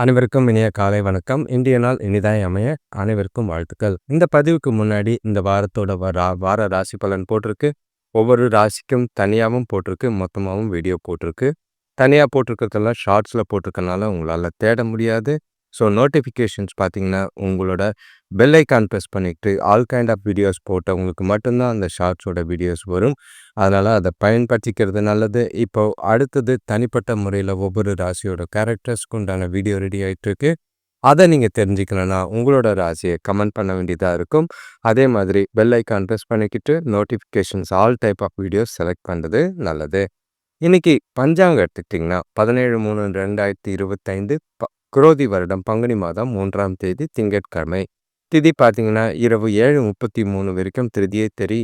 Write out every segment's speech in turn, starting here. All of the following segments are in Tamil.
அனைவருக்கும் இனிய காலை வணக்கம். இந்திய நாள் இனிதாய் அமைய அனைவருக்கும் வாழ்த்துக்கள். இந்த பதிவுக்கு முன்னாடி இந்த வாரத்தோட வார ராசி பலன் போட்டிருக்கு. ஒவ்வொரு ராசிக்கும் தனியாகவும் போட்டிருக்கு மொத்தமாகவும் வீடியோ போட்டிருக்கு. தனியாக போட்டிருக்கிறதெல்லாம் ஷார்ட்ஸில் போட்டிருக்கனால உங்களால் தேட முடியாது. ஸோ நோட்டிஃபிகேஷன்ஸ் பார்த்தீங்கன்னா உங்களோட பெல் ஐக்கான் ப்ரெஸ் பண்ணிவிட்டு ஆல் கைண்ட் ஆஃப் வீடியோஸ் போட்டவங்களுக்கு மட்டும்தான் அந்த ஷார்ட்ஸோட வீடியோஸ் வரும். அதனால் அதை பயன்படுத்திக்கிறது நல்லது. இப்போ அடுத்தது தனிப்பட்ட முறையில் ஒவ்வொரு ராசியோட கேரக்டர்ஸ்க்கு உண்டான வீடியோ ரெடி ஆகிட்டுருக்கு அதை நீங்கள் தெரிஞ்சுக்கணுன்னா உங்களோட ராசியை கமெண்ட் பண்ண வேண்டியதாக இருக்கும். அதே மாதிரி பெல் ஐக்கான் ப்ரெஸ் பண்ணிக்கிட்டு notifications all type of videos select பண்ணுறது நல்லது. இன்றைக்கி பஞ்சாங்கம் எடுத்துக்கிட்டிங்கன்னா பதினேழு மூணு ரெண்டாயிரத்தி இருபத்தைந்து ப குரோதி வருடம் பங்குனி மாதம் மூன்றாம் தேதி திங்கட்கிழமை. திதி பார்த்தீங்கன்னா இரவு ஏழு முப்பத்தி மூணு வரைக்கும் திருதியே தெரி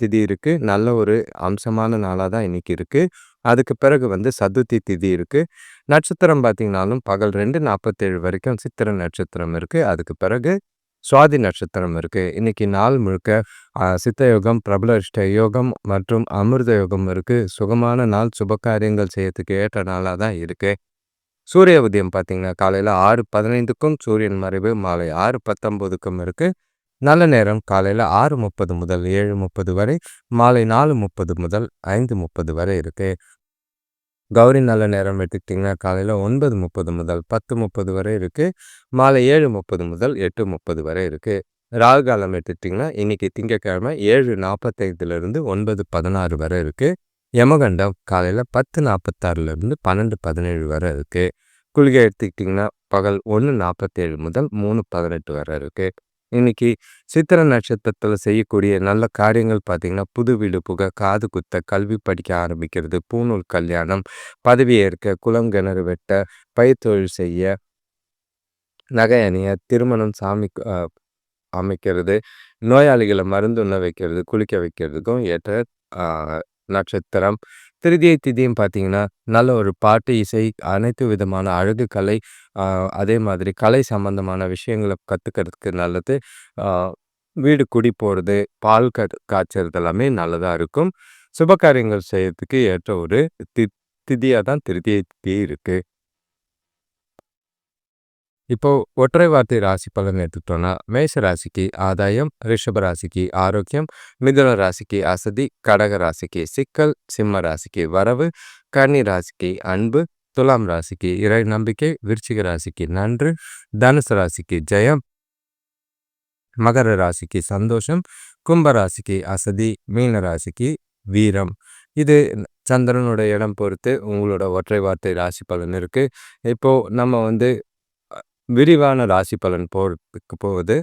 திதி இருக்குது நல்ல ஒரு அம்சமான நாளாக தான் இன்றைக்கி இருக்குது அதுக்கு பிறகு வந்து சதுர்த்தி திதி இருக்குது நட்சத்திரம் பார்த்திங்கனாலும் பகல் ரெண்டு நாற்பத்தேழு வரைக்கும் சித்திர நட்சத்திரம் இருக்குது அதுக்கு பிறகு சுவாதி நட்சத்திரம் இருக்குது இன்றைக்கி நாள் முழுக்க சித்த யோகம் பிரபலஷ்ட யோகம் மற்றும் அமிர்த யோகம் இருக்குது சுகமான நாள் சுப காரியங்கள் செய்யறதுக்கு ஏற்ற நாளாக தான் இருக்குது சூரிய உதயம் பார்த்தீங்கன்னா காலையில் ஆறு பதினைந்துக்கும் சூரியன் மறைவு மாலை ஆறு பத்தொம்போதுக்கும் இருக்குது நல்ல நேரம் காலையில் ஆறு முப்பது முதல் ஏழு முப்பது வரை மாலை நாலு முப்பது முதல் ஐந்து முப்பது வரை இருக்குது கௌரி நல்ல நேரம் எடுத்துக்கிட்டிங்கன்னா காலையில் ஒன்பது முப்பது முதல் பத்து முப்பது வரை இருக்குது மாலை ஏழு முப்பது முதல் எட்டு முப்பது வரை இருக்குது ராகு காலம் எடுத்துக்கிட்டிங்கன்னா இன்றைக்கி திங்கக்கிழமை ஏழு நாற்பத்தைந்துலேருந்து ஒன்பது பதினாறு வரை இருக்குது யமகண்டம் காலையில் பத்து நாற்பத்தாறுலேருந்து பன்னெண்டு பதினேழு வரை இருக்குது குளிகை எடுத்துக்கிட்டிங்கன்னா பகல் ஒன்று நாற்பத்தேழு முதல் மூணு பதினெட்டு வரை இருக்குது இன்னைக்கு சித்திர நட்சத்திரத்தில் செய்யக்கூடிய நல்ல காரியங்கள் பார்த்திங்கன்னா புது வீடு புக காது குத்த கல்வி படிக்க ஆரம்பிக்கிறது பூநூல் கல்யாணம் பதவி ஏற்க குளம் கிணறு வெட்ட பயிர்த்தொழில் செய்ய நகை அணிய திருமணம் சாமி அமைக்கிறது நோயாளிகளை மருந்து உண்ண வைக்கிறது குளிக்க வைக்கிறதுக்கும் ஏற்ற நட்சத்திரம். திருதியை திதியும் பார்த்தீங்கன்னா நல்ல ஒரு பாட்டு இசை அனைத்து விதமான அழகு கலை அதே மாதிரி கலை சம்பந்தமான விஷயங்களை கற்றுக்கிறதுக்கு நல்லது. வீடு குடி போகிறது பால் க காய்ச்சறது எல்லாமே நல்லதாக இருக்கும். சுபகாரியங்கள் செய்யறதுக்கு ஏற்ற ஒரு தி திதியாக தான் திருதியை திதி இருக்குது இப்போ ஒற்றை வார்த்தை ராசி பலன் எடுத்துக்கிட்டோம்னா மேஷ ராசிக்கு ஆதாயம் ரிஷப ராசிக்கு ஆரோக்கியம் மிதுன ராசிக்கு அசதி கடக ராசிக்கு சிக்கல் சிம்ம ராசிக்கு வரவு கன்னி ராசிக்கு அன்பு துலாம் ராசிக்கு இறை நம்பிக்கை விருச்சிக ராசிக்கு நன்று தனுசு ராசிக்கு ஜெயம் மகர ராசிக்கு சந்தோஷம் கும்ப ராசிக்கு அசதி மீன ராசிக்கு வீரம். இது சந்திரனோட இடம் பொறுத்து உங்களோட ஒற்றை வார்த்தை ராசி பலன் இருக்குது இப்போது நம்ம வந்து விரிவான ராசி பலன் போகிறதுக்கு போகுது.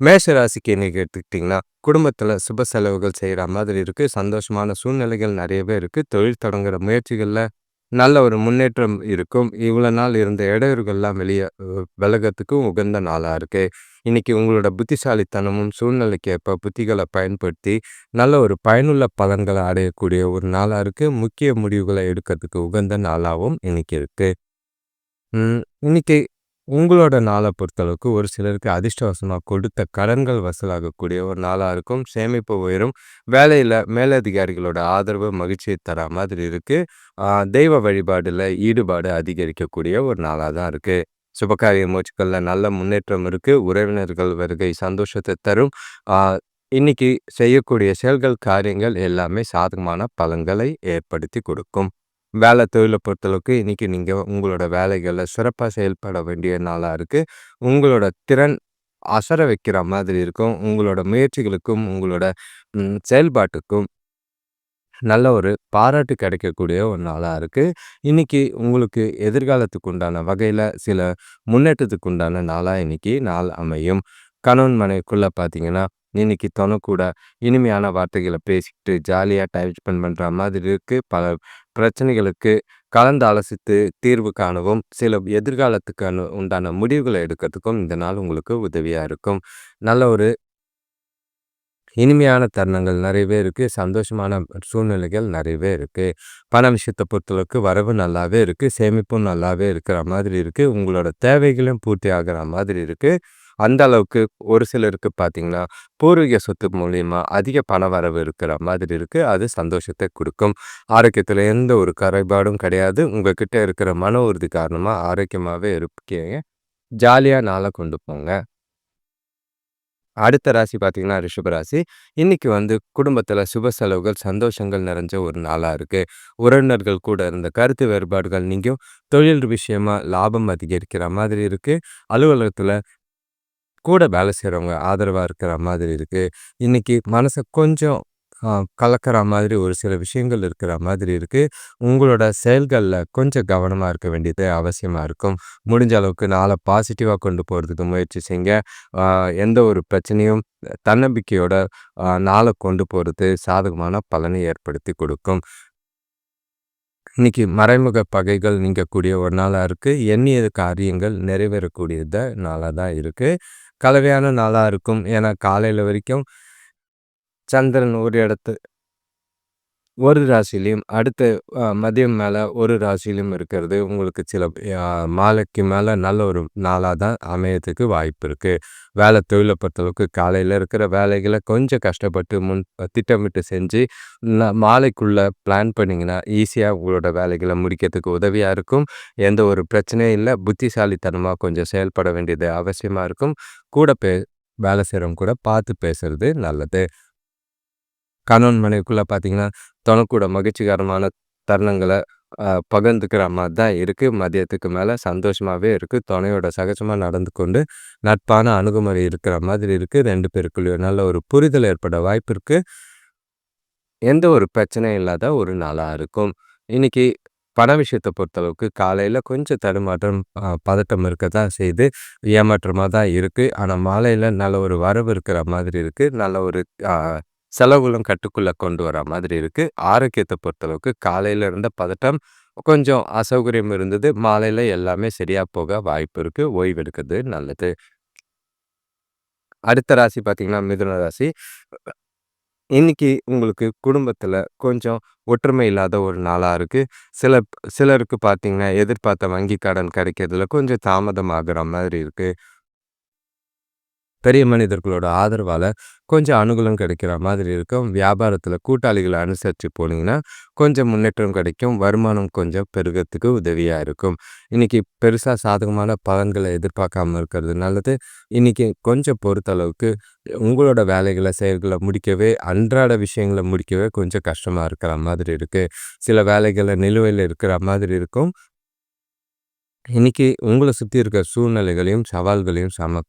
மேஷ ராசிக்கு இன்னைக்கு எடுத்துக்கிட்டிங்கன்னா குடும்பத்தில் சுப செலவுகள் செய்கிற மாதிரி இருக்குது சந்தோஷமான சூழ்நிலைகள் நிறையவே இருக்குது தொழில் தொடங்குகிற முயற்சிகளில் நல்ல ஒரு முன்னேற்றம் இருக்கும். இவ்வளோ நாள் இருந்த இடையூறுகள்லாம் வெளியே விலகத்துக்கும் உகந்த நாளாக இருக்குது இன்றைக்கி உங்களோட புத்திசாலித்தனமும் சூழ்நிலைக்கு ஏற்ப புத்திகளை பயன்படுத்தி நல்ல ஒரு பயனுள்ள பலன்களை அடையக்கூடிய ஒரு நாளாக இருக்குது முக்கிய முடிவுகளை எடுக்கிறதுக்கு உகந்த நாளாகவும் இன்றைக்கி இருக்குது இன்னைக்கு உங்களோட நாளை பொறுத்தளவுக்கு ஒரு சிலருக்கு அதிர்ஷ்டவசமாக கொடுத்த கடன்கள் வசூலாகக்கூடிய ஒரு நாளாக இருக்கும். சேமிப்பு உயரும். வேலையில் மேலதிகாரிகளோட ஆதரவு மகிழ்ச்சியை தர மாதிரி இருக்குது தெய்வ வழிபாடில் ஈடுபாடு அதிகரிக்கக்கூடிய ஒரு நாளாக தான் இருக்குது சுபகாரிய மூச்சுக்களில் நல்ல முன்னேற்றம் இருக்குது உறவினர்கள் வருகை சந்தோஷத்தை தரும். இன்னைக்கு செய்யக்கூடிய செயல்கள் காரியங்கள் எல்லாமே சாதகமான பலன்களை ஏற்படுத்தி கொடுக்கும். வேலை தொழிலை பொறுத்தளவுக்கு இன்றைக்கி நீங்கள் உங்களோட வேலைகளில் சிறப்பாக செயல்பட வேண்டிய நாளாக இருக்குது உங்களோட திறன் அசர வைக்கிற மாதிரி இருக்கும். உங்களோட முயற்சிகளுக்கும் உங்களோட செயல்பாட்டுக்கும் நல்ல ஒரு பாராட்டு கிடைக்கக்கூடிய ஒரு நாளாக இருக்குது இன்றைக்கி உங்களுக்கு எதிர்காலத்துக்கு உண்டான வகையில் சில முன்னேற்றத்துக்கு உண்டான நாளாக இன்றைக்கி நாள் அமையும். கணவன் மனைவிக்குள்ளே பார்த்தீங்கன்னா இன்னைக்கு தொணை கூட இனிமையான வார்த்தைகளை பேசிக்கிட்டு ஜாலியாக டைம் ஸ்பெண்ட் பண்ணுற மாதிரி இருக்குது பல பிரச்சனைகளுக்கு கலந்து ஆலோசித்து தீர்வு காணவும் சில எதிர்காலத்துக்கான உண்டான முடிவுகளை எடுக்கிறதுக்கும் இந்த நாள் உங்களுக்கு உதவியாக இருக்கும். நல்ல ஒரு இனிமையான தருணங்கள் நிறையவே இருக்குது சந்தோஷமான சூழ்நிலைகள் நிறையவே இருக்குது பண விஷயத்தை பொறுத்தளவுக்கு வரவு நல்லாவே இருக்குது சேமிப்பும் நல்லாவே இருக்கிற மாதிரி இருக்குது உங்களோட தேவைகளும் பூர்த்தி ஆகிற மாதிரி இருக்குது அந்த அளவுக்கு ஒரு சிலருக்கு பார்த்தீங்கன்னா, பூர்வீக சொத்து மூலியமா அதிக பணவரவு இருக்கிற மாதிரி இருக்கு. அது சந்தோஷத்தை கொடுக்கும் ஆரோக்கியத்தில் எந்த ஒரு குறைபாடும் கிடையாது. உங்ககிட்ட இருக்கிற மன உறுதி காரணமா ஆரோக்கியமாவே இருக்கீங்க. ஜாலியா நாள கொண்டு போங்க. அடுத்த ராசி பார்த்தீங்கன்னா, ரிஷப ராசி. இன்னைக்கு வந்து குடும்பத்தில் சுப செலவுகள், சந்தோஷங்கள் நிறைஞ்ச ஒரு நாளா இருக்கு. உறவினர்கள் கூட இருந்த கருத்து வேறுபாடுகள் நீங்கும். தொழில் விஷயமா லாபம் அதிகரிக்கிற மாதிரி இருக்கு. அலுவலகத்தில் கூட வேலை செய்கிறவங்க ஆதரவாக இருக்கிற மாதிரி இருக்குது இன்றைக்கி மனசை கொஞ்சம் கலக்கிற மாதிரி ஒரு சில விஷயங்கள் இருக்கிற மாதிரி இருக்குது உங்களோட செயல்களில் கொஞ்சம் கவனமாக இருக்க வேண்டியது அவசியமாக இருக்கும். முடிஞ்ச அளவுக்கு நாளை பாசிட்டிவாக கொண்டு போகிறதுக்கு முயற்சி செய்யுங்க. எந்த ஒரு பிரச்சனையும் தன்னம்பிக்கையோட நாளை கொண்டு போகிறது சாதகமான பலனை ஏற்படுத்தி கொடுக்கும். இன்றைக்கி மறைமுக பகைகள் நீங்கக்கூடிய ஒரு நாளாக இருக்குது எண்ணிய காரியங்கள் நிறைவேறக்கூடியத நாளாக தான் இருக்குது கலவையான நாளாக இருக்கும். ஏன்னா காலையில் வரைக்கும் சந்திரன் ஒரு இடத்து ஒரு ராசியிலயும், அடுத்து அ மதியம் மேல ஒரு ராசியிலும் இருக்கிறது உங்களுக்கு சில அ மாலைக்கு மேல நல்ல ஒரு நாளா தான் அமையறதுக்கு வாய்ப்பு இருக்கு. வேலை தொழிலை பொறுத்தளவுக்கு காலையில இருக்கிற வேலைகளை கொஞ்சம் கஷ்டப்பட்டு முன் திட்டமிட்டு செஞ்சு, ந மாலைக்குள்ள பிளான் பண்ணிங்கன்னா ஈஸியா உங்களோட வேலைகளை முடிக்கிறதுக்கு உதவியா இருக்கும். எந்த ஒரு பிரச்சனையும் இல்லை புத்திசாலித்தனமா கொஞ்சம் செயல்பட வேண்டியது அவசியமா இருக்கும். கூட பே வேலை செய்கிறவங்க கூட பார்த்து பேசுறது நல்லது. கணவன் மனைவிக்குள்ளே பார்த்தீங்கன்னா, தனக்கூட மகிழ்ச்சிகரமான தருணங்களை பகிர்ந்துக்கிற மாதிரி தான் இருக்குது மதியத்துக்கு மேலே சந்தோஷமாகவே இருக்குது துணையோட சகஜமாக நடந்து கொண்டு, நட்பான அணுகுமுறை இருக்கிற மாதிரி இருக்குது ரெண்டு பேருக்குள்ளேயும் நல்ல ஒரு புரிதல் ஏற்பட வாய்ப்பு இருக்குது எந்த ஒரு பிரச்சனையும் இல்லாத ஒரு நாளாக இருக்கும். இன்னைக்கு பண விஷயத்தை பொறுத்தளவுக்கு காலையில் கொஞ்சம் தடுமாற்றம், பதட்டம் இருக்க தான் செய்து ஏமாற்றமாக தான் இருக்குது ஆனால் மாலையில் நல்ல ஒரு வரவு இருக்கிற மாதிரி இருக்குது நல்ல ஒரு செலவுகளும் கட்டுக்குள்ளே கொண்டு வர மாதிரி இருக்குது ஆரோக்கியத்தை பொறுத்தளவுக்கு காலையில் இருந்த பதட்டம், கொஞ்சம் அசௌகரியம் இருந்தது. மாலையில் எல்லாமே சரியாக போக வாய்ப்பு இருக்குது ஓய்வெடுக்கிறது நல்லது. அடுத்த ராசி பார்த்தீங்கன்னா, மிதுன ராசி. இன்னைக்கு உங்களுக்கு குடும்பத்தில் கொஞ்சம் ஒற்றுமை இல்லாத ஒரு நாளாக இருக்குது சில சிலருக்கு பார்த்திங்கன்னா எதிர்பார்த்த வங்கி கடன் கிடைக்கிறதுல கொஞ்சம் தாமதம் ஆகுற மாதிரி இருக்குது பெரிய மனிதர்களோட ஆதரவால் கொஞ்சம் அனுகூலம் கிடைக்கிற மாதிரி இருக்கும். வியாபாரத்தில் கூட்டாளிகளை அனுசரித்து போனீங்கன்னா, கொஞ்சம் முன்னேற்றம் கிடைக்கும். வருமானம் கொஞ்சம் பெருகிறதுக்கு உதவியாக இருக்கும். இன்றைக்கி பெருசாக சாதகமான பலன்களை எதிர்பார்க்காம இருக்கிறது நல்லது. இன்றைக்கி கொஞ்சம் பொறுத்தளவுக்கு உங்களோட வேலைகளை செயல்களை முடிக்கவே, அன்றாட விஷயங்கள முடிக்கவே கொஞ்சம் கஷ்டமாக இருக்கிற மாதிரி இருக்குது சில வேலைகளை நிலுவையில் இருக்கிற மாதிரி இருக்கும். இன்னைக்கு உங்களை சுற்றி இருக்க சூழ்நிலைகளையும், சவால்களையும் சம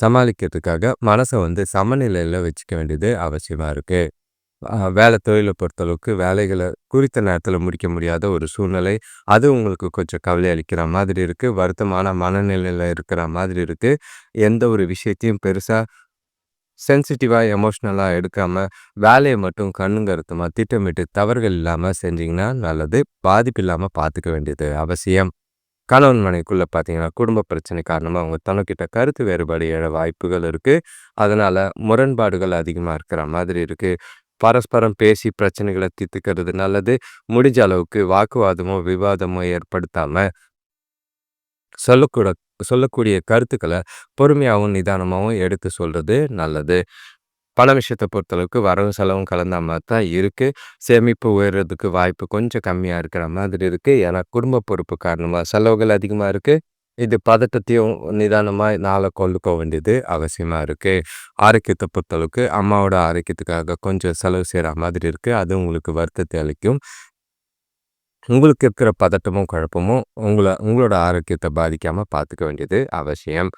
சமாளிக்கிறதுக்காக மனசை வந்து சமநிலையில் வச்சுக்க வேண்டியது அவசியமாக இருக்குது வேலை தொழிலை பொறுத்தளவுக்கு வேலைகளை குறித்த நேரத்தில் முடிக்க முடியாத ஒரு சூழ்நிலை. அது உங்களுக்கு கொஞ்சம் கவலை அளிக்கிற மாதிரி இருக்குது வருத்தமான மனநிலையில் இருக்கிற மாதிரி இருக்குது எந்த ஒரு விஷயத்தையும் பெருசாக சென்சிட்டிவாக எமோஷ்னலாக எடுக்காமல் வேலையை மட்டும் கண்ணுங்கருத்தமாக திட்டமிட்டு தவறுகள் இல்லாமல் செஞ்சிங்கன்னா நல்லது. பாதிப்பு இல்லாமல் பார்த்துக்க வேண்டியது அவசியம். கணவன் மனைக்குள்ளே பார்த்தீங்கன்னா, குடும்ப பிரச்சனை காரணமாக அவங்க தனக்கிட்ட கருத்து வேறுபாடு எழ வாய்ப்புகள் இருக்குது அதனால் முரண்பாடுகள் அதிகமாக இருக்கிற மாதிரி இருக்குது பரஸ்பரம் பேசி பிரச்சனைகளை தீர்த்துக்கிறது நல்லது. முடிஞ்ச அளவுக்கு வாக்குவாதமோ, விவாதமோ ஏற்படுத்தாமல் சொல்லக்கூட சொல்லக்கூடிய கருத்துக்களை பொறுமையாகவும் நிதானமாகவும் எடுத்து சொல்கிறது நல்லது. பண விஷயத்த பொறுத்தளவுக்கு வரவும், செலவும் கலந்த மாதிரி தான் இருக்குது சேமிப்பு உயர்றதுக்கு வாய்ப்பு கொஞ்சம் கம்மியாக இருக்கிற மாதிரி இருக்குது ஏன்னா குடும்ப பொறுப்பு காரணமாக செலவுகள் அதிகமாக இருக்குது இது பதட்டத்தையும் நிதானமாக நாளை கொள்ளுக்க வேண்டியது அவசியமாக இருக்குது ஆரோக்கியத்தை பொறுத்தளவுக்கு அம்மாவோட ஆரோக்கியத்துக்காக கொஞ்சம் செலவு செய்கிற மாதிரி இருக்குது அது உங்களுக்கு வருத்தத்தை அளிக்கும். உங்களுக்கு இருக்கிற பதட்டமும், குழப்பமும் உங்களை உங்களோட ஆரோக்கியத்தை பாதிக்காமல் பார்த்துக்க வேண்டியது அவசியம்.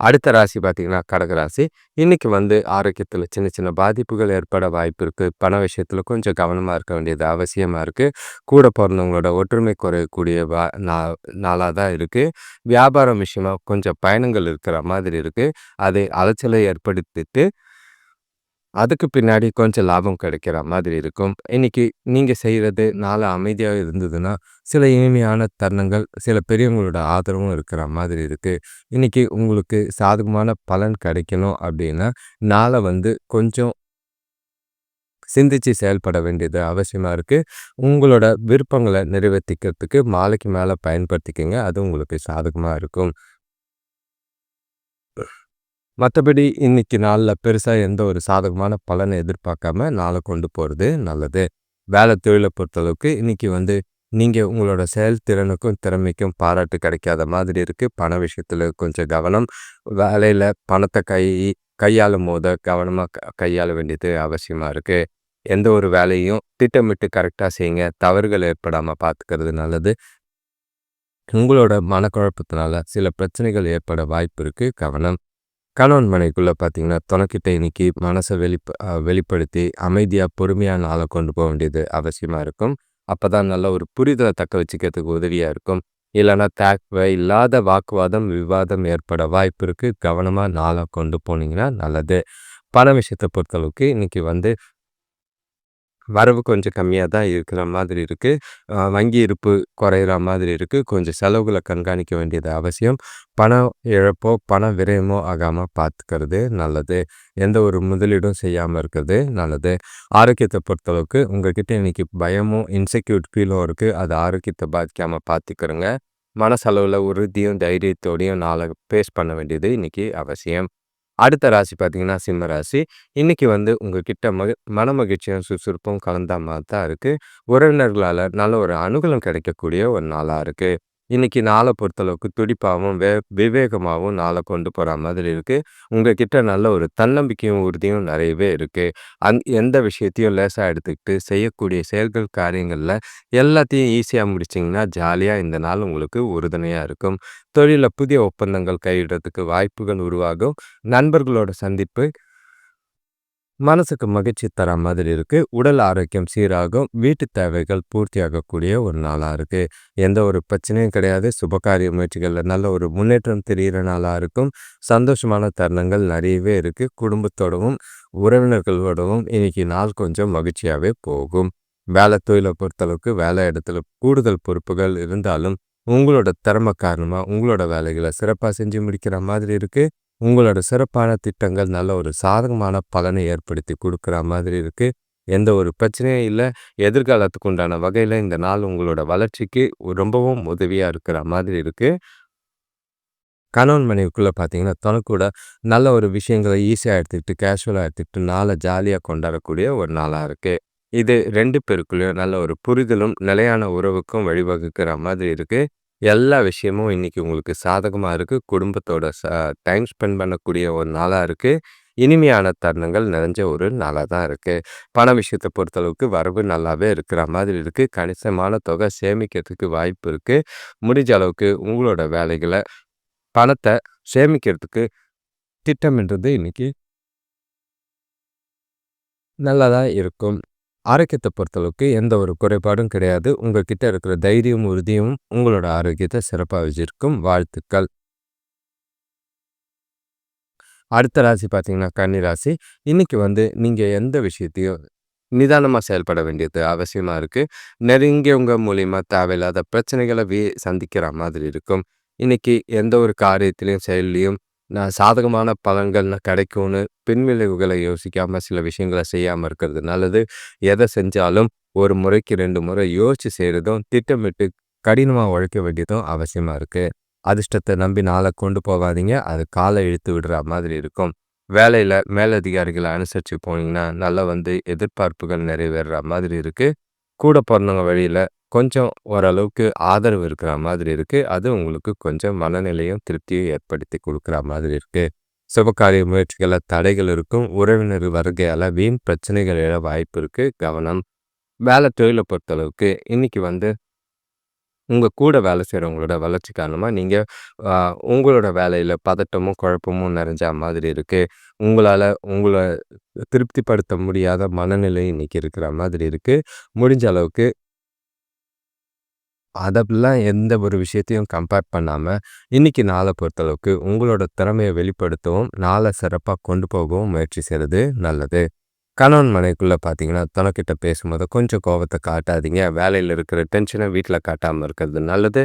அடுத்த ராசி பார்த்தீங்கன்னா, கடகராசி இன்னைக்கு வந்து ஆரோக்கியத்தில் சின்ன சின்ன பாதிப்புகள் ஏற்பட வாய்ப்பு இருக்குது பண விஷயத்தில் கொஞ்சம் கவனமாக இருக்க வேண்டியது அவசியமாக இருக்குது கூட பிறந்தவங்களோட ஒற்றுமை குறையக்கூடிய வா நா நாளாக தான் இருக்குது வியாபாரம் விஷயமாக கொஞ்சம் பயணங்கள் இருக்கிற மாதிரி இருக்குது அதை அலைச்சலை ஏற்படுத்திட்டு அதுக்கு பின்னாடி கொஞ்சம் லாபம் கிடைக்கிற மாதிரி இருக்கும். இன்னைக்கு நீங்க செய்றது நாள அமைதியா இருந்ததுன்னா, சில இனிமையான தருணங்கள், சில பெரியவங்களோட ஆதரவும் இருக்கிற மாதிரி இருக்கு. இன்னைக்கு உங்களுக்கு சாதகமான பலன் கிடைக்கணும் அப்படின்னா, நாளை வந்து கொஞ்சம் சிந்திச்சு செயல்பட வேண்டியது அவசியமா இருக்கு. உங்களோட விருப்பங்கள நிறைவேத்திக்கிறதுக்கு மாலைக்கு மேல பயன்படுத்திக்கங்க. அது உங்களுக்கு சாதகமா இருக்கும். மற்றபடி இன்னைக்கு நாளில் பெருசாக எந்த ஒரு சாதகமான பலனை எதிர்பார்க்காம நாளை கொண்டு போகிறது நல்லது. வேலை தொழிலை பொறுத்தளவுக்கு இன்னைக்கு வந்து நீங்கள் உங்களோட செயல்திறனுக்கும் திறமைக்கும் பாராட்டு கிடைக்காத மாதிரி இருக்குது பண விஷயத்தில் கொஞ்சம் கவனம். வேலையில் பணத்தை கை கையாளும் போது கவனமாக கையாள வேண்டியது அவசியமாக இருக்குது எந்த ஒரு வேலையும் திட்டமிட்டு கரெக்டாக செய்யுங்க தவறுகள் ஏற்படாமல் பார்த்துக்கிறது நல்லது. உங்களோட மனக்குழப்பத்தினால சில பிரச்சனைகள் ஏற்பட வாய்ப்பு இருக்குது கவனம். கணவன் மனைக்குள்ளே பார்த்தீங்கன்னா துணைக்கிட்ட இன்னைக்கு மனசை வெளிப்ப வெளிப்படுத்தி அமைதியாக பொறுமையான ஆளை கொண்டு போக வேண்டியது அவசியமாக இருக்கும். அப்போ தான் நல்ல ஒரு புரிதலை தக்க வச்சுக்கிறதுக்கு உதவியாக இருக்கும். இல்லைன்னா தேவை இல்லாத வாக்குவாதம் விவாதம் ஏற்பட வாய்ப்பு இருக்குது கவனமாக நாளாக கொண்டு போனீங்கன்னா நல்லது. பண விஷயத்தை பொறுத்தளவுக்கு இன்றைக்கி வந்து வரவு கொஞ்சம் கம்மியாக தான் இருக்கிற மாதிரி இருக்குது வங்கி இருப்பு குறையிற மாதிரி இருக்குது கொஞ்சம் செலவுகளை கண்காணிக்க வேண்டியது அவசியம். பணம் இழப்போ பண விரயமோ ஆகாமல் பார்த்துக்கிறது நல்லது. எந்த ஒரு முதலீடும் செய்யாமல் இருக்கிறது நல்லது. ஆரோக்கியத்தை பொறுத்தளவுக்கு உங்ககிட்ட இன்னைக்கு பயமும் இன்செக்யூர் ஃபீலும் இருக்குது அது ஆரோக்கியத்தை பாதிக்காமல் பார்த்துக்கிறோங்க மனசளவில் உறுதியும் தைரியத்தோடையும் நாளை பேஸ் பண்ண வேண்டியது இன்றைக்கி அவசியம். அடுத்த ராசி பார்த்தீங்கன்னா சிம்ம ராசி. இன்னைக்கு வந்து உங்ககிட்ட மக மன மகிழ்ச்சியும் சுறுசுறுப்பும் கலந்த மாதிரி தான் இருக்குது உறவினர்களால் நல்ல ஒரு அனுகூலம் கிடைக்கக்கூடிய ஒரு நாளாக இருக்குது இன்றைக்கி நாளை பொறுத்தளவுக்கு துடிப்பாகவும் வே விவேகமாகவும் நாளை கொண்டு போகிற மாதிரி இருக்குது உங்கள் கிட்ட நல்ல ஒரு தன்னம்பிக்கையும் உறுதியும் நிறையவே இருக்குது அந் எந்த விஷயத்தையும் லேசாக எடுத்துக்கிட்டு செய்யக்கூடிய செயல்கள் காரியங்களில் எல்லாத்தையும் ஈஸியாக முடிச்சிங்கன்னா ஜாலியாக இந்த நாள் உங்களுக்கு உறுதுணையாக இருக்கும். தொழிலில் புதிய ஒப்பந்தங்கள் கையிடுறதுக்கு வாய்ப்புகள் உருவாகும். நண்பர்களோட சந்திப்பு மனசுக்கு மகிழ்ச்சி தர மாதிரி இருக்குது உடல் ஆரோக்கியம் சீராகும். வீட்டு தேவைகள் பூர்த்தியாகக்கூடிய ஒரு நாளாக இருக்குது எந்த ஒரு பிரச்சனையும் கிடையாது. சுபகாரிய முயற்சிகளில் நல்ல ஒரு முன்னேற்றம் தெரிகிற நாளாக இருக்கும். சந்தோஷமான தருணங்கள் நிறையவே இருக்குது குடும்பத்தோடவும் உறவினர்களோடவும் இன்றைக்கி நாள் கொஞ்சம் மகிழ்ச்சியாகவே போகும். வேலை தொழிலை பொறுத்தளவுக்கு வேலை இடத்துல கூடுதல் பொறுப்புகள் இருந்தாலும் உங்களோட திறமை காரணமாக உங்களோட வேலைகளை சிறப்பாக செஞ்சு முடிக்கிற மாதிரி இருக்குது உங்களோட சிறப்பான திட்டங்கள் நல்ல ஒரு சாதகமான பலனை ஏற்படுத்தி கொடுக்குற மாதிரி இருக்குது எந்த ஒரு பிரச்சனையும் இல்லை. எதிர்காலத்துக்கு உண்டான வகையில் இந்த நாள் உங்களோட வளர்ச்சிக்கு ரொம்பவும் உதவியாக இருக்கிற மாதிரி இருக்குது கணவன் மனைவிக்குள்ளே பார்த்தீங்கன்னா தனக்கூட நல்ல ஒரு விஷயங்களை ஈஸியாக எடுத்துக்கிட்டு கேஷுவலாக எடுத்துக்கிட்டு நாளை ஜாலியாக கொண்டாடக்கூடிய ஒரு நாளாக இருக்குது இது ரெண்டு பேருக்குள்ளேயும் நல்ல ஒரு புரிதலும் நிலையான உறவுக்கும் வழிவகுக்கிற மாதிரி இருக்குது எல்லா விஷயமும் இன்னைக்கு உங்களுக்கு சாதகமாக இருக்குது குடும்பத்தோட ச டைம் ஸ்பெண்ட் பண்ணக்கூடிய ஒரு நாளாக இருக்குது இனிமையான தருணங்கள் நிறைஞ்ச ஒரு நாளாக தான் இருக்குது பண விஷயத்தை பொறுத்தளவுக்கு வரவு நல்லாவே இருக்கிற மாதிரி இருக்குது கணிசமான தொகை சேமிக்கிறதுக்கு வாய்ப்பு இருக்குது முடிஞ்ச அளவுக்கு உங்களோட வேலைகளை பணத்தை சேமிக்கிறதுக்கு திட்டமின்றது இன்னைக்கு நல்லதாக இருக்கும். ஆரோக்கியத்தை பொறுத்தளவுக்கு எந்த ஒரு குறைபாடும் கிடையாது. உங்ககிட்ட இருக்கிற தைரியம் உறுதியும் உங்களோட ஆரோக்கியத்தை சிறப்பாக வச்சிருக்கும். வாழ்த்துக்கள். அடுத்த ராசி பார்த்தீங்கன்னா கன்னி ராசி. இன்னைக்கு வந்து நீங்கள் எந்த விஷயத்தையும் நிதானமாக செயல்பட வேண்டியது அவசியமாக இருக்குது நெருங்கியவங்க மூலியமாக தேவையில்லாத பிரச்சனைகளை வே சந்திக்கிற மாதிரி இருக்கும். இன்றைக்கி எந்த ஒரு காரியத்திலையும் செயல்லையும் நான் சாதகமான பலன்கள் கிடைக்கும்னு பின்விளைவுகளை யோசிக்காமல் சில விஷயங்களை செய்யாமல் இருக்கிறது நல்லது. எதை செஞ்சாலும் ஒரு முறைக்கு ரெண்டு முறை யோசித்து செய்கிறதும் திட்டமிட்டு கடினமாக உழைக்க வேண்டியதும் அவசியமாக இருக்குது அதிர்ஷ்டத்தை நம்பி நாளை கொண்டு போகாதீங்க. அது காலை இழுத்து விடுற மாதிரி இருக்கும். வேலையில் மேலதிகாரிகளை அனுசரித்து போனீங்கன்னா நல்லா வந்து எதிர்பார்ப்புகள் நிறைவேறுற மாதிரி இருக்குது கூட பிறந்தவங்க வழியில் கொஞ்சம் ஓரளவுக்கு ஆதரவு இருக்கிற மாதிரி இருக்குது அது உங்களுக்கு கொஞ்சம் மனநிலையும் திருப்தியும் ஏற்படுத்தி கொடுக்குற மாதிரி இருக்குது சுபகாரிய முயற்சிகளில் தடைகள் இருக்கும். உறவினர் வருகையால் வீண் பிரச்சனைகள் எழ வாய்ப்பு இருக்குது கவனம். வேலை தொழிலை பொறுத்தளவுக்கு இன்றைக்கி வந்து உங்கள் கூட வேலை செய்கிறவங்களோட வளர்ச்சி காரணமாக நீங்கள் உங்களோட வேலையில் பதட்டமும் குழப்பமும் நிறைஞ்ச மாதிரி இருக்குது உங்களால் உங்களை திருப்திப்படுத்த முடியாத மனநிலை இன்றைக்கி இருக்கிற மாதிரி இருக்குது முடிஞ்ச அளவுக்கு அதெல்லாம் எந்த ஒரு விஷயத்தையும் கம்பேர் பண்ணாமல் இன்றைக்கி நாளை பொறுத்தளவுக்கு உங்களோட திறமையை வெளிப்படுத்தவும் நாளை சிறப்பாக கொண்டு போகவும் முயற்சி செய்கிறது நல்லது. கணவன் மனைக்குள்ளே பார்த்தீங்கன்னா தனக்கிட்ட பேசும்போது கொஞ்சம் கோபத்தை காட்டாதீங்க. வேலையில் இருக்கிற டென்ஷனை வீட்டில் காட்டாமல் இருக்கிறது நல்லது.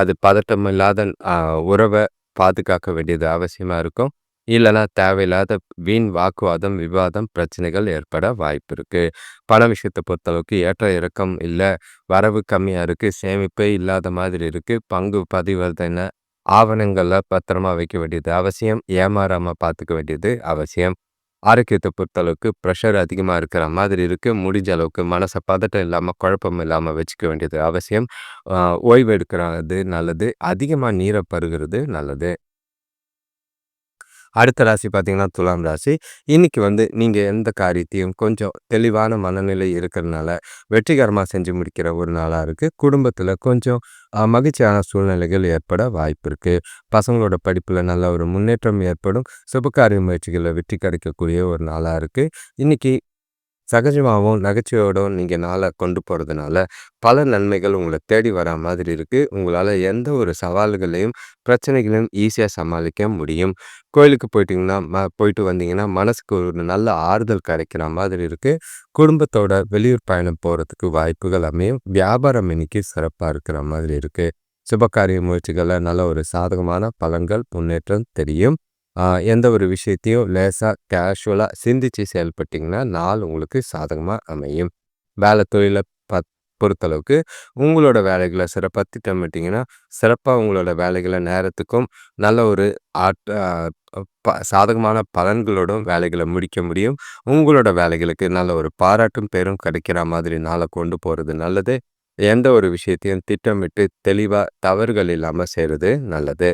அது பதட்டம் இல்லாத உறவை பாதுகாக்க வேண்டியது அவசியமாக இருக்கும். இல்லைனா தேவையில்லாத வீண் வாக்குவாதம் விவாதம் பிரச்சனைகள் ஏற்பட வாய்ப்பு இருக்குது பண விஷயத்தை பொறுத்தளவுக்கு ஏற்ற இறக்கம் இல்லை வரவு கம்மியாக இருக்குது சேமிப்பே இல்லாத மாதிரி இருக்குது பங்கு பதிவதென ஆவணங்களில் பத்திரமா வைக்க வேண்டியது அவசியம். ஏமாறாமல் பார்த்துக்க வேண்டியது அவசியம். ஆரோக்கியத்தை பொறுத்தளவுக்கு ப்ரெஷர் அதிகமாக இருக்கிற மாதிரி இருக்குது முடிஞ்ச அளவுக்கு மனசை பதட்டம் இல்லாமல் குழப்பம் இல்லாமல் வச்சுக்க வேண்டியது அவசியம். ஓய்வு எடுக்கிறது நல்லது. அதிகமாக நீரை பருகிறது நல்லது. அடுத்த ராசி பார்த்தீங்கன்னா, துலாம் ராசி. இன்னைக்கு வந்து நீங்கள் எந்த காரியத்தையும் கொஞ்சம் தெளிவான மனநிலை இருக்கிறனால, வெற்றிகரமாக செஞ்சு முடிக்கிற ஒரு நாளாக இருக்குது குடும்பத்தில் கொஞ்சம் மகிழ்ச்சியான சூழ்நிலைகள் ஏற்பட வாய்ப்பு இருக்குது பசங்களோட படிப்பில் நல்ல ஒரு முன்னேற்றம் ஏற்படும். சுபகாரிய முயற்சிகளில் வெற்றி கிடைக்கக்கூடிய ஒரு நாளாக இருக்குது இன்றைக்கி சகஜமாகவும் நகைச்சுவையோடும் நீங்கள் நாளை கொண்டு போகிறதுனால பல நன்மைகள் உங்களை தேடி வரா மாதிரி இருக்குது உங்களால் எந்த ஒரு சவால்களையும், பிரச்சனைகளையும் ஈஸியாக சமாளிக்க முடியும். கோயிலுக்கு போயிட்டீங்கன்னா, ம போயிட்டு வந்தீங்கன்னா, மனசுக்கு ஒரு நல்ல ஆறுதல் கிடைக்கிற மாதிரி இருக்குது குடும்பத்தோட வெளியூர் பயணம் போகிறதுக்கு வாய்ப்புகள் அமையும். வியாபாரம் இன்னைக்கு சிறப்பாக இருக்கிற மாதிரி இருக்குது சுபகாரிய முயற்சிகளில் நல்ல ஒரு சாதகமான பலன்கள், முன்னேற்றம் தெரியும். எந்த ஒரு விஷயத்தையும் லேசாக கேஷுவலாக சிந்திச்சு செயல்பட்டிங்கன்னா நாள் உங்களுக்கு சாதகமாக அமையும். வேலை தொழிலை பத் பொறுத்தளவுக்கு உங்களோட வேலைகளை சிறப்பாக திட்டமிட்டிங்கன்னா சிறப்பாக உங்களோட வேலைகளை நேரத்துக்கும் நல்ல ஒரு ஆட் ப சாதகமான பலன்களோடும் வேலைகளை முடிக்க முடியும். உங்களோட வேலைகளுக்கு நல்ல ஒரு பாராட்டும், பேரும் கிடைக்கிற மாதிரி நாளை கொண்டு போகிறது நல்லது. எந்த ஒரு விஷயத்தையும் திட்டமிட்டு, தெளிவாக தவறுகள் இல்லாமல் செய்கிறது நல்லது.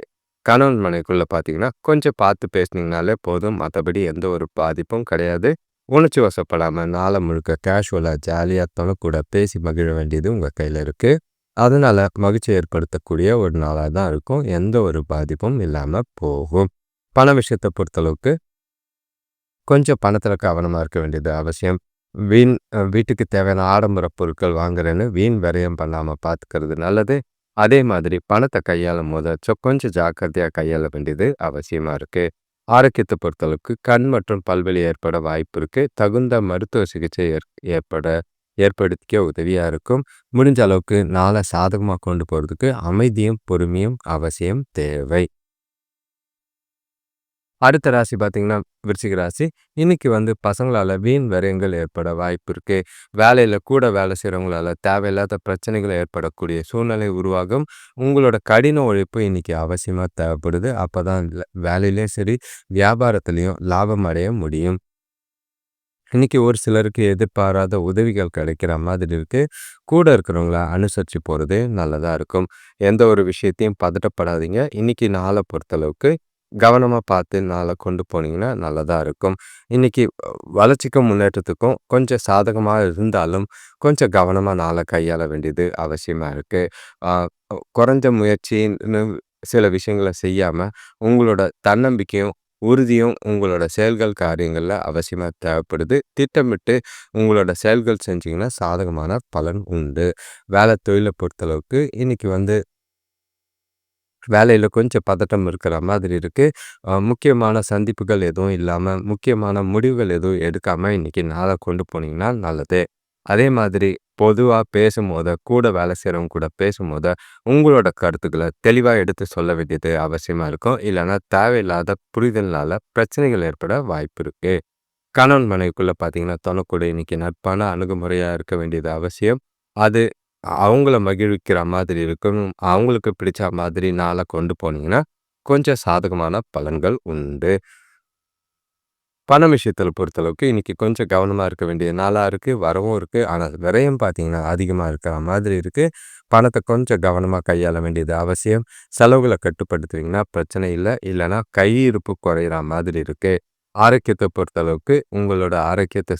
கணவன் மனைவிக்குள்ள பார்த்தீங்கன்னா, கொஞ்சம் பார்த்து பேசுனீங்கனாலே போதும். மற்றபடி எந்த ஒரு பாதிப்பும் கிடையாது. உணர்ச்சி வசப்படாமல் நாளை முழுக்க கேஷுவலா, ஜாலியா கூட பேசி மகிழ வேண்டியது உங்கள் கையில் இருக்குது அதனால் மகிழ்ச்சி ஏற்படுத்தக்கூடிய ஒரு நாளாக தான் இருக்கும். எந்த ஒரு பாதிப்பும் இல்லாமல் போகும். பண விஷயத்தை பொறுத்தளவுக்கு கொஞ்சம் பணத்தில் கவனமாக இருக்க வேண்டியது அவசியம். வீண் வீட்டுக்கு தேவையான ஆடம்பர பொருட்கள் வாங்குறேன்னு வீண் விரயம் பண்ணாமல் பார்த்துக்கிறது நல்லது. அதே மாதிரி பணத்தை கையாளும்போது சொ கொஞ்சம் ஜாக்கிரதையாக கையாள வேண்டியது அவசியமாக இருக்குது ஆரோக்கியத்தை பொறுத்தளவுக்கு கண் மற்றும் பல்வெளி ஏற்பட வாய்ப்பு இருக்குது தகுந்த மருத்துவ சிகிச்சை ஏற் ஏற்பட ஏற்படுத்திக்க உதவியாக இருக்கும். முடிஞ்ச அளவுக்கு நாளை சாதகமாக கொண்டு போகிறதுக்கு அமைதியும், பொறுமையும் அவசியம் தேவை. அடுத்த ராசி பார்த்தீங்கன்னா, விருச்சிக ராசி. இன்னைக்கு வந்து பசங்களால் வீண் விரயங்கள் ஏற்பட வாய்ப்பு இருக்கு. வேலையில் கூட வேலை செய்கிறவங்களால தேவையில்லாத பிரச்சனைகள் ஏற்படக்கூடிய சூழ்நிலை உருவாகும். உங்களோட கடின உழைப்பு இன்னைக்கு அவசியமா தேவைப்படுது. அப்போ தான் வேலையிலேயும் சரி, வியாபாரத்துலேயும் லாபம் அடைய முடியும். இன்னைக்கு ஒரு சிலருக்கு எதிர்பாராத உதவிகள் கிடைக்கிற மாதிரி இருக்கு. கூட இருக்கிறவங்கள அனுசரித்து போகிறது நல்லதாக இருக்கும். எந்த ஒரு விஷயத்தையும் பதட்டப்படாதீங்க. இன்னைக்கு நாளை பொறுத்தளவுக்கு கவனமாக பார்த்து நாளை கொண்டு போனீங்கன்னா நல்லதாக இருக்கும். இன்றைக்கி வளர்ச்சிக்கும், முன்னேற்றத்துக்கும் கொஞ்சம் சாதகமாக இருந்தாலும், கொஞ்சம் கவனமாக நாளை கையாள வேண்டியது அவசியமாக இருக்குது குறைஞ்ச முயற்சின்னு சில விஷயங்கள செய்யாமல் உங்களோட தன்னம்பிக்கையும், உறுதியும் உங்களோட செயல்கள், காரியங்களில் அவசியமாக தேவைப்படுது. திட்டமிட்டு உங்களோட செயல்கள் செஞ்சிங்கன்னா சாதகமான பலன் உண்டு. வேலை தொழிலை பொறுத்தளவுக்கு இன்னைக்கு வந்து வேலையில் கொஞ்சம் பதட்டம் இருக்கிற மாதிரி இருக்குது முக்கியமான சந்திப்புகள் எதுவும் இல்லாமல் முக்கியமான முடிவுகள் எதுவும் எடுக்காமல் இன்றைக்கி நாளை கொண்டு போனீங்கன்னா நல்லது. அதே மாதிரி பொதுவாக பேசும்போது, கூட வேலை செய்கிறவங்க கூட பேசும்போது, உங்களோட கருத்துக்களை தெளிவாக எடுத்து சொல்ல வேண்டியது அவசியமாக இருக்கும். இல்லைன்னா தேவையில்லாத புரிதல்னால பிரச்சனைகள் ஏற்பட வாய்ப்பு இருக்குது கணவன் மனைவிக்குள்ளே பார்த்தீங்கன்னா, தொணக்கூட இன்னைக்கு நட்பான அணுகுமுறையாக இருக்க வேண்டியது அவசியம். அது அவங்கள மகிழ்விக்கிற மாதிரி இருக்கும். அவங்களுக்கு பிடிச்ச மாதிரி நாளை கொண்டு போனீங்கன்னா, கொஞ்சம் சாதகமான பலன்கள் உண்டு. பண விஷயத்தில் பொறுத்தளவுக்கு இன்னைக்கு கொஞ்சம் கவனமாக இருக்க வேண்டிய நாளாக இருக்குது வரவும் இருக்குது ஆனால் விரயம் பார்த்திங்கன்னா அதிகமாக இருக்கிற மாதிரி இருக்குது பணத்தை கொஞ்சம் கவனமாக கையாள வேண்டியது அவசியம். செலவுகளை கட்டுப்படுத்துவீங்கன்னா பிரச்சனை இல்லை. இல்லைன்னா கையிருப்பு குறையிற மாதிரி இருக்குது ஆரோக்கியத்தை பொறுத்தளவுக்கு உங்களோட ஆரோக்கியத்தை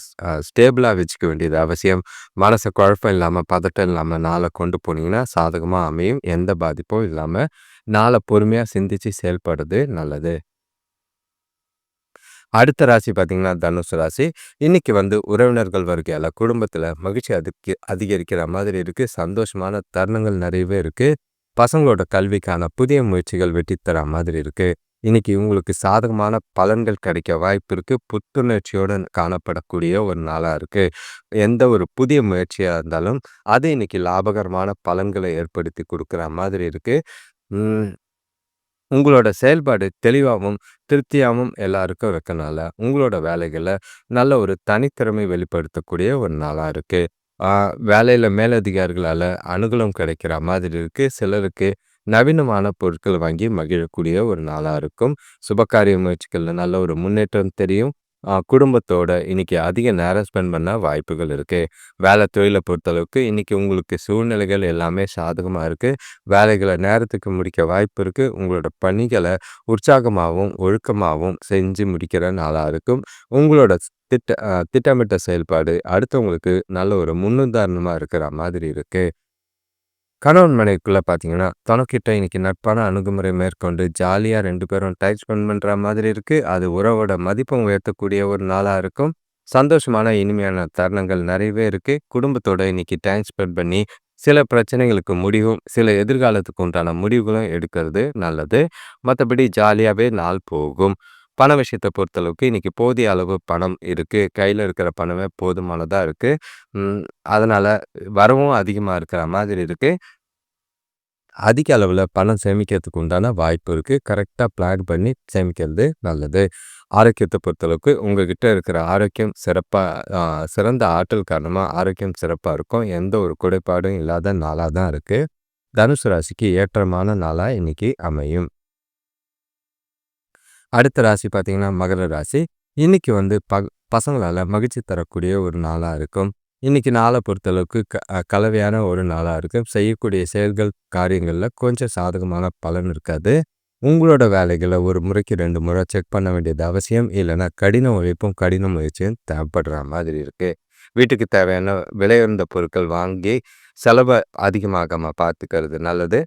ஸ்டேபிளாக வச்சுக்க வேண்டியது அவசியம். மனசை குழப்பம் இல்லாமல் பதட்டம் இல்லாமல் நாளை கொண்டு போனீங்கன்னா சாதகமாக அமையும். எந்த பாதிப்பும் இல்லாமல் நாளை பொறுமையாக சிந்திச்சு செயல்படுறது நல்லது. அடுத்த ராசி பார்த்தீங்கன்னா, தனுசு ராசி. இன்னைக்கு வந்து உறவினர்கள் வருகையால் குடும்பத்தில் மகிழ்ச்சி அதுக்கு அதிகரிக்கிற மாதிரி இருக்குது சந்தோஷமான தருணங்கள் நிறையவே இருக்குது பசங்களோட கல்விக்கான புதிய முயற்சிகள் வெட்டித்தர தர மாதிரி இருக்குது இன்னைக்கு உங்களுக்கு சாதகமான பலன்கள் கிடைக்க வாய்ப்பு இருக்குது புத்துணர்ச்சியுடன் காணப்படக்கூடிய ஒரு நாளாக இருக்குது எந்த ஒரு புதிய முயற்சியாக இருந்தாலும், அது இன்னைக்கு லாபகரமான பலன்களை ஏற்படுத்தி கொடுக்குற மாதிரி இருக்குது உங்களோட செயல்பாடு தெளிவாகவும் திருப்தியாகவும் எல்லாருக்கும் வைக்கனால உங்களோட வேலைகளை நல்ல ஒரு தனித்திறமை வெளிப்படுத்தக்கூடிய ஒரு நாளாக இருக்குது வேலையில் மேலதிகாரிகளால் அனுகூலம் கிடைக்கிற மாதிரி இருக்குது சிலருக்கு நவீனமான பொருட்கள் வாங்கி மகிழக்கூடிய ஒரு நாளாக இருக்கும். சுபகாரிய முயற்சிகளில் நல்ல ஒரு முன்னேற்றம் தெரியும். குடும்பத்தோட இன்னைக்கு அதிக நேரம் ஸ்பெண்ட் பண்ண வாய்ப்புகள் இருக்குது வேலை தொழிலை பொறுத்தளவுக்கு இன்னைக்கு உங்களுக்கு சூழ்நிலைகள் எல்லாமே சாதகமாக இருக்குது வேலைகளை நேரத்துக்கு முடிக்க வாய்ப்பு இருக்குது உங்களோட பணிகளை உற்சாகமாகவும் ஒழுக்கமாகவும் செஞ்சு முடிக்கிற நாளாக இருக்கும். உங்களோட திட்ட திட்டமிட்ட செயல்பாடு அடுத்தவங்களுக்கு நல்ல ஒரு முன்னுதாரணமாக இருக்கிற மாதிரி இருக்குது கணவன் மனைவிக்குள்ள பார்த்தீங்கன்னா தனக்கிட்ட இன்னைக்கு நட்பான அணுகுமுறை மேற்கொண்டு ஜாலியாக ரெண்டு பேரும் டைம் ஸ்பெண்ட் பண்ணுற மாதிரி இருக்குது அது உறவோட மதிப்பை உயர்த்தக்கூடிய ஒரு நாளாக இருக்கும். சந்தோஷமான இனிமையான தருணங்கள் நிறையவே இருக்குது குடும்பத்தோட இன்னைக்கு டைம் ஸ்பெண்ட் பண்ணி சில பிரச்சனைகளுக்கு முடிவும் சில எதிர்காலத்துக்கு உண்டான முடிவுகளும் எடுக்கிறது நல்லது. மற்றபடி ஜாலியாகவே நாள் போகும். பண விஷயத்தை பொறுத்தளவுக்கு இன்றைக்கி போதிய அளவு பணம் இருக்குது கையில் இருக்கிற பணமே போதுமானதாக இருக்குது அதனால் வரவும் அதிகமாக இருக்கிற மாதிரி இருக்குது அதிக அளவில் பணம் சேமிக்கிறதுக்கு உண்டான வாய்ப்பு இருக்குது கரெக்டாக பிளான் பண்ணி சேமிக்கிறது நல்லது. ஆரோக்கியத்தை பொறுத்தளவுக்கு உங்ககிட்ட இருக்கிற ஆரோக்கியம் சிறப்பாக சிறந்த ஆற்றல் காரணமாக ஆரோக்கியம் சிறப்பாக இருக்கும். எந்த ஒரு குறைபாடும் இல்லாத நாளாக தான் இருக்குது தனுசு ராசிக்கு ஏற்றமான நாளாக இன்றைக்கி அமையும். அடுத்த ராசி பார்த்தீங்கன்னா மகர ராசி. இன்னைக்கு வந்து ப பசங்களால் மகிழ்ச்சி தரக்கூடிய ஒரு நாளாக இருக்கும். இன்னைக்கு நாளை பொறுத்தளவுக்கு க கலவையான ஒரு நாளாக இருக்கும். செய்யக்கூடிய செயல்கள் காரியங்களில் கொஞ்சம் சாதகமான பலன் இருக்காது. உங்களோட வேலைகளை ஒரு முறைக்கு ரெண்டு முறை செக் பண்ண வேண்டியது அவசியம். இல்லைன்னா கடின உழைப்பும் கடின முயற்சியும் தேவைப்படுற மாதிரி இருக்குது வீட்டுக்கு தேவையான விலையுறந்த பொருட்கள் வாங்கி செலவை அதிகமாகாமல் பார்த்துக்கிறது நல்லது.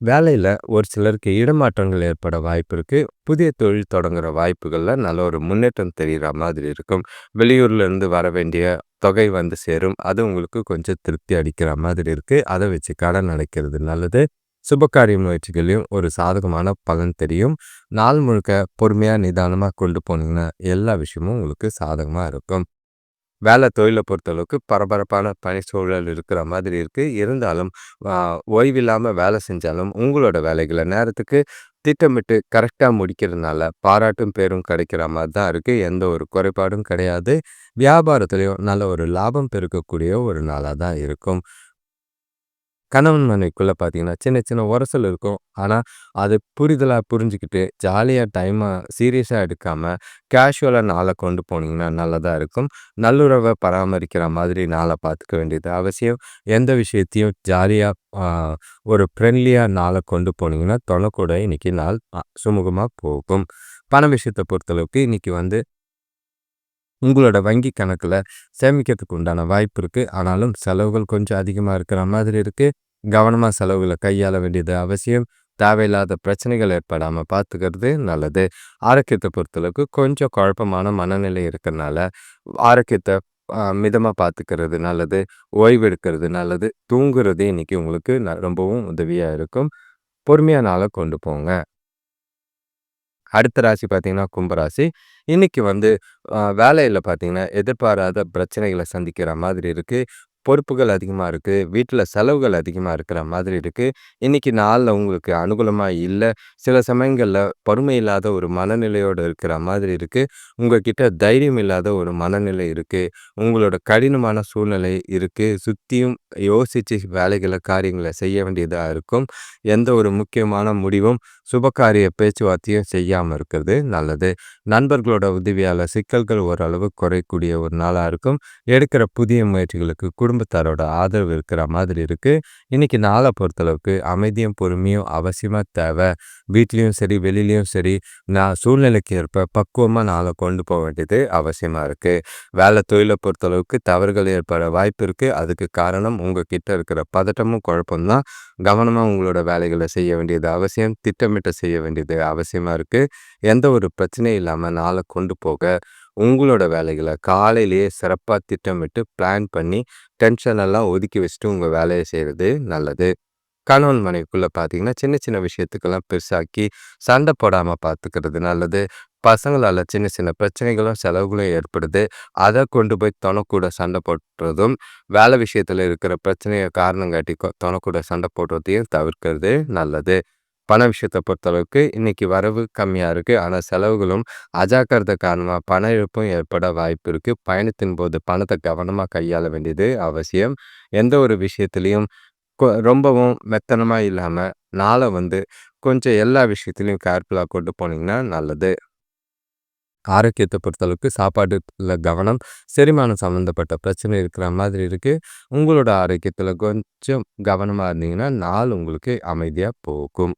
வேலையில் ஒரு சிலருக்கு இடமாற்றங்கள் ஏற்பட வாய்ப்பு இருக்குது புதிய தொழில் தொடங்குற வாய்ப்புகளில் நல்ல ஒரு முன்னேற்றம் தெரிகிற மாதிரி இருக்கும். வெளியூர்லேருந்து வர வேண்டிய தொகை வந்து சேரும். அது உங்களுக்கு கொஞ்சம் திருப்தி அடிக்கிற மாதிரி இருக்குது அதை வச்சு கடன் அடைக்கிறது நல்லது. சுபகாரிய முயற்சிகளையும் ஒரு சாதகமான பலன் தெரியும். நாள் முழுக்க பொறுமையாக நிதானமாக கொண்டு போனீங்கன்னா எல்லா விஷயமும் உங்களுக்கு சாதகமாக இருக்கும். வேலை தொழிலை பொறுத்தளவுக்கு பரபரப்பான பணி சூழல் இருக்கிற மாதிரி இருக்குது இருந்தாலும் ஓய்வில்லாமல் வேலை செஞ்சாலும் உங்களோட வேலைகளை நேரத்துக்கு திட்டமிட்டு கரெக்டாக முடிக்கிறதுனால பாராட்டும் பேரும் கிடைக்கிற மாதிரி தான் இருக்குது எந்த ஒரு குறைபாடும் கிடையாது. வியாபாரத்துலேயும் நல்ல ஒரு லாபம் பெருக்கக்கூடிய ஒரு நாளாக தான் இருக்கும். கணவன் மனைவிக்குள்ளே பார்த்தீங்கன்னா சின்ன சின்ன உரசல் இருக்கும். ஆனால் அது புரிதலாக புரிஞ்சுக்கிட்டு ஜாலியாக டைமை சீரியஸாக எடுக்காமல் கேஷுவலாக நாளை கொண்டு போனீங்கன்னா நல்லதாக இருக்கும். நல்லுறவை பராமரிக்கிற மாதிரி நாளை பார்த்துக்க வேண்டியது அவசியம். எந்த விஷயத்தையும் ஜாலியாக ஒரு ஃப்ரெண்ட்லியாக நாளை கொண்டு போனீங்கன்னா தொலைக்கூட இன்றைக்கி நாள் சுமூகமாக போகும். பண விஷயத்தை பொறுத்தளவுக்கு இன்றைக்கி வந்து உங்களோட வங்கி கணக்கில் சேமிக்கிறதுக்கு உண்டான வாய்ப்பு இருக்குது ஆனாலும் செலவுகள் கொஞ்சம் அதிகமாக இருக்கிற மாதிரி இருக்குது கவனமாக செலவுகளை கையாள வேண்டியது அவசியம். தேவையில்லாத பிரச்சனைகள் ஏற்படாமல் பார்த்துக்கிறது நல்லது. ஆரோக்கியத்தை பொறுத்தளவுக்கு கொஞ்சம் குழப்பமான மனநிலை இருக்கிறனால ஆரோக்கியத்தை மிதமாக பார்த்துக்கிறது நல்லது. ஓய்வு எடுக்கிறது நல்லது. தூங்குறது இன்றைக்கி உங்களுக்கு ரொம்பவும் உதவியாக இருக்கும். பொறுமையான நாளை கொண்டு போங்க. அடுத்த ராசி பார்த்தீங்கன்னா கும்பராசி. இன்னைக்கு வந்து வேலையில் பார்த்தீங்கன்னா எதிர்பாராத பிரச்சனைகளை சந்திக்கிற மாதிரி இருக்குது பொறுப்புகள் அதிகமாக இருக்குது வீட்டில் செலவுகள் அதிகமாக இருக்கிற மாதிரி இருக்குது இன்றைக்கி நாளில் உங்களுக்கு அனுகூலமாக இல்லை. சில சமயங்களில் பொறுமை இல்லாத ஒரு மனநிலையோடு இருக்கிற மாதிரி இருக்குது உங்கள்கிட்ட தைரியம் இல்லாத ஒரு மனநிலை இருக்குது உங்களோட கடினமான சூழ்நிலை இருக்குது சுற்றியும் யோசித்து வேலைகளை காரியங்களை செய்ய வேண்டியதாக இருக்கும். எந்த ஒரு முக்கியமான முடிவும் சுபகாரிய பேச்சுவார்த்தையும் செய்யாமல் இருக்கிறது நல்லது. நண்பர்களோட உதவியால் சிக்கல்கள் ஓரளவு குறையக்கூடிய ஒரு நாளாக இருக்கும். எடுக்கிற புதிய முயற்சிகளுக்கு குடும்பத்தாரோட ஆதரவு இருக்கிற மாதிரி இருக்குது இன்றைக்கி நாளை பொறுத்தளவுக்கு அமைதியும் பொறுமையும் அவசியமாக தேவை. வீட்லேயும் சரி வெளியிலையும் சரி நான் சூழ்நிலைக்கு ஏற்ப பக்குவமாக நாளை கொண்டு போக வேண்டியது அவசியமாக இருக்குது வேலை தொழிலை பொறுத்தளவுக்கு தவறுகள் ஏற்பட வாய்ப்பு இருக்குது அதுக்கு காரணம் உங்கள் கிட்ட இருக்கிற பதட்டமும் குழப்பம்தான் கவனமாக உங்களோட வேலைகளை செய்ய வேண்டியது அவசியம். திட்டமிட்ட செய்ய வேண்டியது அவசியமாக இருக்குது எந்த ஒரு பிரச்சனையும் இல்லாமல் நாளை கொண்டு போக உங்களோட வேலைகளை காலையிலேயே சிறப்பாக திட்டமிட்டு பிளான் பண்ணி டென்ஷன் எல்லாம் ஒதுக்கி வச்சுட்டு உங்கள் வேலையை செய்கிறது நல்லது. கணவன் மனைவிக்குள்ளே பார்த்தீங்கன்னா சின்ன சின்ன விஷயத்துக்கெல்லாம் பெருசாக்கி சண்டை போடாமல் பார்த்துக்கிறது நல்லது. பசங்களால் சின்ன சின்ன பிரச்சனைகளும் செலவுகளும் ஏற்படுது. அதை கொண்டு போய் தொணக்கூட சண்டை போடுறதும் வேலை விஷயத்தில் இருக்கிற பிரச்சனையை காரணம் காட்டி தொணக்கூட சண்டை போடுறதையும் தவிர்க்கிறது நல்லது. பண விஷயத்தை பொறுத்தளவுக்கு இன்னைக்கு வரவு கம்மியாக இருக்குது ஆனால் செலவுகளும் அஜாக்கிரதை காரணமாக பண இழப்பும் ஏற்பட வாய்ப்பு இருக்குது பயணத்தின் போது பணத்தை கவனமாக கையாள வேண்டியது அவசியம் எந்த ஒரு விஷயத்துலையும் ரொம்பவும் மெத்தனமாக இல்லாமல் நாளை வந்து கொஞ்சம் எல்லா விஷயத்துலையும் கேர்ஃபுல்லாக கொண்டு போனீங்கன்னா நல்லது. ஆரோக்கியத்தை பொறுத்தளவுக்கு சாப்பாடுல கவனம், செரிமானம் சம்மந்தப்பட்ட பிரச்சனை இருக்கிற மாதிரி இருக்குது உங்களோட ஆரோக்கியத்தில் கொஞ்சம் கவனமாக இருந்தீங்கன்னா, நாள் உங்களுக்கு அமைதியாக போகும்.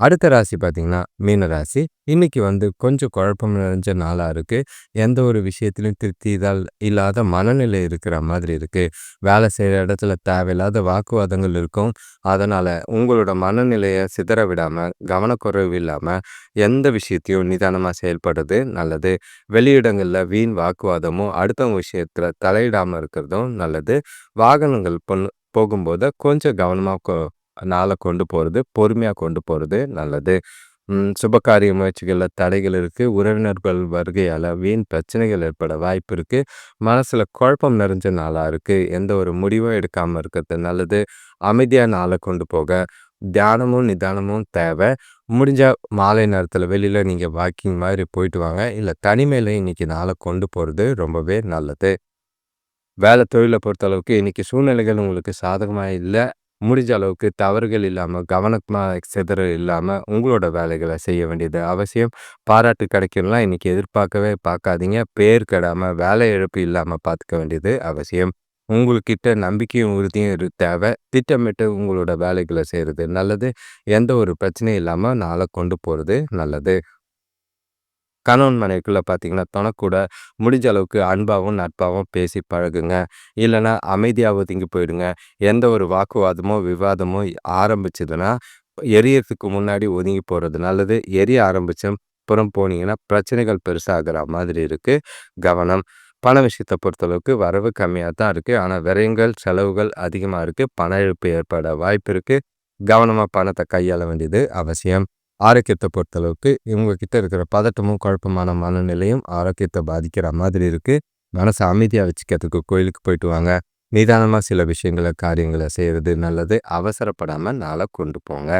அடுத்த ராசி பார்த்தீங்கன்னா, மீன ராசி. இன்னைக்கு வந்து கொஞ்சம் குழப்பம் நிறைஞ்ச நாளாக இருக்குது எந்த ஒரு விஷயத்திலும் இதால் இல்லாத மனநிலை இருக்கிற மாதிரி இருக்குது வேலை செய்கிற இடத்துல தேவையில்லாத வாக்குவாதங்கள் இருக்கும். அதனால் உங்களோட மனநிலையை சிதற விடாமல் கவனக்குறைவு இல்லாமல் எந்த விஷயத்தையும் நிதானமாக செயல்படுறது நல்லது. வெளியிடங்களில் வீண் வாக்குவாதமும், அடுத்தவங்க விஷயத்தில் தலையிடாமல் இருக்கிறதும் நல்லது. வாகனங்கள் பொன் போகும்போது கொஞ்சம் கவனமாக கொ நாளை கொண்டு போகிறது பொறுமையாக கொண்டு போகிறது நல்லது. சுபகாரிய முயற்சிகளில் தடைகள் இருக்குது உறவினர்கள் வருகையால் வீண் பிரச்சனைகள் ஏற்பட வாய்ப்பு இருக்குது மனசில் குழப்பம் நிறைஞ்ச நாளாக இருக்குது எந்த ஒரு முடிவும் எடுக்காமல் இருக்கிறது நல்லது. அமைதியாக நாளை கொண்டு போக தியானமும், நிதானமும் தேவை. முடிஞ்சால் மாலை நேரத்தில் வெளியில் நீங்கள் வாக்கிங் மாதிரி போயிட்டு வாங்க. இல்லை தனிமையில் இன்னைக்கு நாளை கொண்டு போகிறது ரொம்பவே நல்லது. வேலை தொழிலை பொறுத்தளவுக்கு இன்றைக்கி சூழ்நிலைகள் உங்களுக்கு சாதகமாக இல்லை முடிஞ்ச அளவுக்கு தவறுகள் இல்லாமல் கவனமாக சிதறல் இல்லாமல் உங்களோட வேலைகளை செய்ய வேண்டியது அவசியம். பாராட்டு கிடைக்கும்லாம் இன்றைக்கி எதிர்பார்க்கவே பார்க்காதீங்க. பேர் கெடாமல் வேலை இழப்பு இல்லாமல் பார்த்துக்க வேண்டியது அவசியம். உங்கள்கிட்ட நம்பிக்கையும், உறுதியும் இரு தேவை. திட்டமிட்டு உங்களோட வேலைகளை செய்கிறது நல்லது. எந்த ஒரு பிரச்சனையும் இல்லாமல் நாளை கொண்டு போகிறது நல்லது. கணவன் மனைவிக்குள்ளே பார்த்தீங்கன்னா, தனக்கூட முடிஞ்ச அளவுக்கு அன்பாகவும் நட்பாகவும் பேசி பழகுங்க. இல்லைன்னா அமைதியாக ஒதுங்கி போயிடுங்க. எந்த ஒரு வாக்குவாதமோ, விவாதமோ ஆரம்பிச்சதுன்னா, எரியறதுக்கு முன்னாடி ஒதுங்கி போகிறது நல்லது. எரிய ஆரம்பித்தோம் அப்புறம் போனீங்கன்னா, பிரச்சனைகள் பெருசாகிற மாதிரி இருக்குது கவனம். பண விஷயத்தை பொறுத்தளவுக்கு வரவு கம்மியாக தான் இருக்குது ஆனால் விரயங்கள், செலவுகள் அதிகமாக இருக்குது பண இழப்பு ஏற்பட வாய்ப்பு இருக்குது கவனமாக பணத்தை கையாள வேண்டியது அவசியம். ஆரோக்கியத்தை பொறுத்தளவுக்கு இவங்கக்கிட்ட இருக்கிற பதட்டமும், குழப்பமான மனநிலையும் ஆரோக்கியத்தை பாதிக்கிற மாதிரி இருக்குது மனசை அமைதியாக வச்சுக்கிறதுக்கு கோயிலுக்கு போயிட்டு வாங்க. நிதானமாக சில விஷயங்கள, காரியங்களை செய்கிறது நல்லது. அவசரப்படாமல் நாளை கொண்டு போங்க.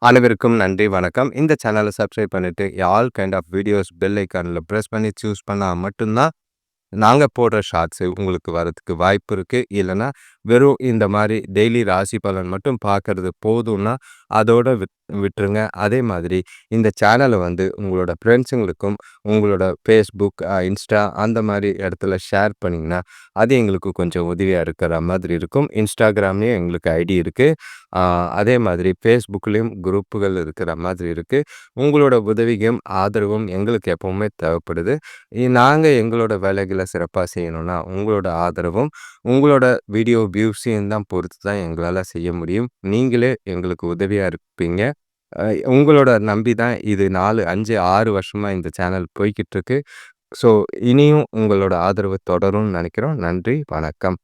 அனைவருக்கும் நன்றி, வணக்கம். இந்த சேனலை சப்ஸ்கிரைப் பண்ணிவிட்டு all kind of videos bell ஐக்கானில் press பண்ணி சூஸ் பண்ணால் மட்டும்தான் நாங்கள் போடுற ஷார்ட்ஸு உங்களுக்கு வரதுக்கு வாய்ப்பு இருக்குது இல்லைன்னா வெறும் இந்த மாதிரி டெய்லி ராசி பலன் மட்டும் பார்க்கறது போதும்னா, அதோட விட் விட்டுருங்க. அதே மாதிரி இந்த சேனலை வந்து உங்களோட ஃப்ரெண்ட்ஸுங்களுக்கும், உங்களோட ஃபேஸ்புக் இன்ஸ்டா அந்த மாதிரி இடத்துல ஷேர் பண்ணிங்கன்னா அது எங்களுக்கு கொஞ்சம் உதவியாக இருக்கிற மாதிரி இருக்கும். இன்ஸ்டாகிராம்லேயும் எங்களுக்கு ஐடி இருக்குது அதே மாதிரி ஃபேஸ்புக்லேயும் குரூப்புகள் இருக்கிற மாதிரி இருக்குது உங்களோட உதவியும், ஆதரவும் எங்களுக்கு எப்போவுமே தேவைப்படுது. நாங்கள் எங்களோட வேலைகளை சிறப்பாக செய்யணும்னா, உங்களோட ஆதரவும், உங்களோட வீடியோ வியூஸையும் தான் பொறுத்து தான் எங்களால் செய்ய முடியும். நீங்களே எங்களுக்கு உதவியாக இருப்பீங்க. உங்களோட நம்பி தான் இது நாலு அஞ்சு ஆறு வருஷமாக இந்த சேனல் போய்கிட்டு இருக்கு. ஸோ இனியும் உங்களோட ஆதரவு தொடரும்னு நினைக்கிறோம். நன்றி, வணக்கம்.